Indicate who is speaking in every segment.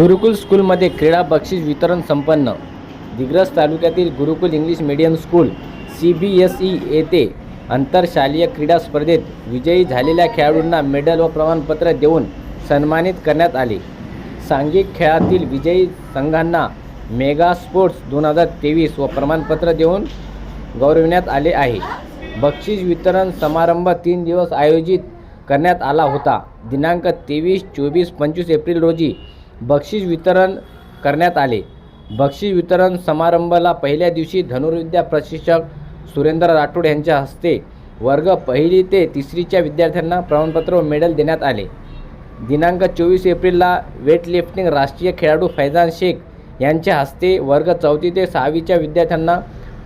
Speaker 1: गुरुकुल स्कूलमध्ये क्रीडा बक्षीस वितरण संपन्न. दिग्रस तालुक्यातील Gurukul English medium school C B S E येथे आंतरशालेय क्रीडा स्पर्धेत विजयी झालेल्या खेळाडूंना मेडल व प्रमाणपत्र देऊन सन्मानित करण्यात आले. सांघिक खेळातील विजयी संघांना मेगा स्पोर्ट्स दोन हजार तेवीस व प्रमाणपत्र देऊन गौरविण्यात आले आहे. बक्षीस वितरण समारंभ तीन दिवस आयोजित करण्यात आला होता. दिनांक तेवीस चोवीस पंचवीस एप्रिल रोजी बक्षीस वितरण करण्यात आले. बक्षीस वितरण समारंभाला पहिल्या दिवशी धनुर्विद्या प्रशिक्षक सुरेंद्र राठोड यांच्या हस्ते वर्ग पहिली ते तिसरीच्या विद्यार्थ्यांना प्रमाणपत्र व मेडल देण्यात आले. दिनांक चोवीस एप्रिलला वेटलिफ्टिंग राष्ट्रीय खेळाडू फैजान शेख यांच्या हस्ते वर्ग चौथी ते सहावीच्या विद्यार्थ्यांना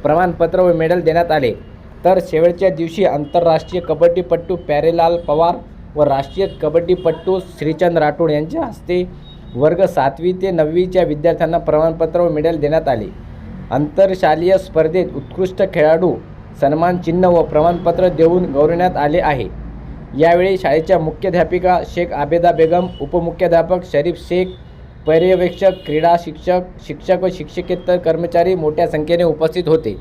Speaker 1: प्रमाणपत्र व मेडल देण्यात आले. तर शेवटच्या दिवशी आंतरराष्ट्रीय कबड्डीपट्टू प्यारेलाल पवार व राष्ट्रीय कबड्डीपट्टू श्रीचंद राठोड यांच्या हस्ते वर्ग सातवी ते नववीच्या विद्यार्थ्यांना प्रमाणपत्र व मेडल देण्यात आले. आंतरशालेय स्पर्धेत उत्कृष्ट खेळाडू सन्मान चिन्ह व प्रमाणपत्र देऊन गौरवण्यात आले आहे. यावेळी शाळेच्या मुख्याध्यापिका शेख आबेदा बेगम उपमुख्याध्यापक शरीफ शेख पर्यवेक्षक क्रीडा शिक्षक शिक्षक व शिक्षकेतर कर्मचारी मोठ्या संख्येने उपस्थित होते.